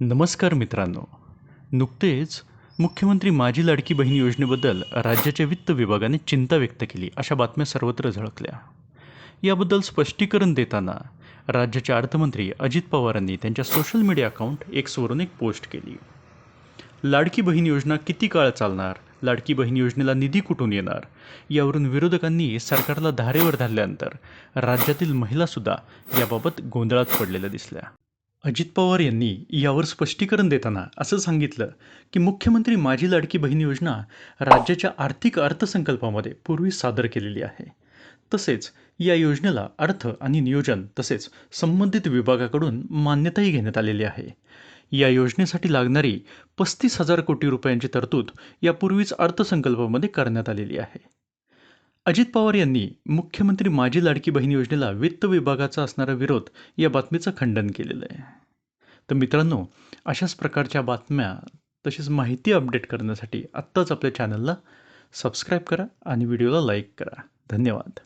नमस्कार मित्रांनो. नुकतेच मुख्यमंत्री माझी लाडकी बहीण योजनेबद्दल राज्याच्या वित्त विभागाने चिंता व्यक्त केली अशा बातम्या सर्वत्र झळकल्या. याबद्दल स्पष्टीकरण देताना राज्याचे अर्थमंत्री अजित पवारांनी त्यांच्या सोशल मीडिया अकाउंट एक्सवरून एक पोस्ट केली. लाडकी बहीण योजना किती काळ चालणार? लाडकी बहीण योजनेला निधी कुठून येणार? यावरून विरोधकांनी सरकारला धारेवर धरल्यानंतर राज्यातील महिलासुद्धा याबाबत गोंधळात पडलेल्या दिसल्या. अजित पवार यांनी यावर स्पष्टीकरण देताना असं सांगितलं की मुख्यमंत्री माझी लाडकी बहीण योजना राज्याच्या आर्थिक अर्थसंकल्पामध्ये पूर्वी सादर केलेली आहे. तसेच या योजनेला अर्थ आणि नियोजन तसेच संबंधित विभागाकडून मान्यताही घेण्यात आलेली आहे. या योजनेसाठी लागणारी पस्तीस हजार कोटी रुपयांची तरतूद यापूर्वीच अर्थसंकल्पामध्ये करण्यात आलेली आहे. अजित पवार यांनी मुख्यमंत्री माझी लाडकी बहीण योजनेला वित्त विभागाचा असणारा विरोध या बातमीचं खंडन केलेलं आहे. तर मित्रांनो अशाच प्रकारच्या बातम्या तशीच माहिती अपडेट करण्यासाठी आत्ताच आपल्या चॅनलला सबस्क्राईब करा आणि व्हिडिओला लाईक करा. धन्यवाद.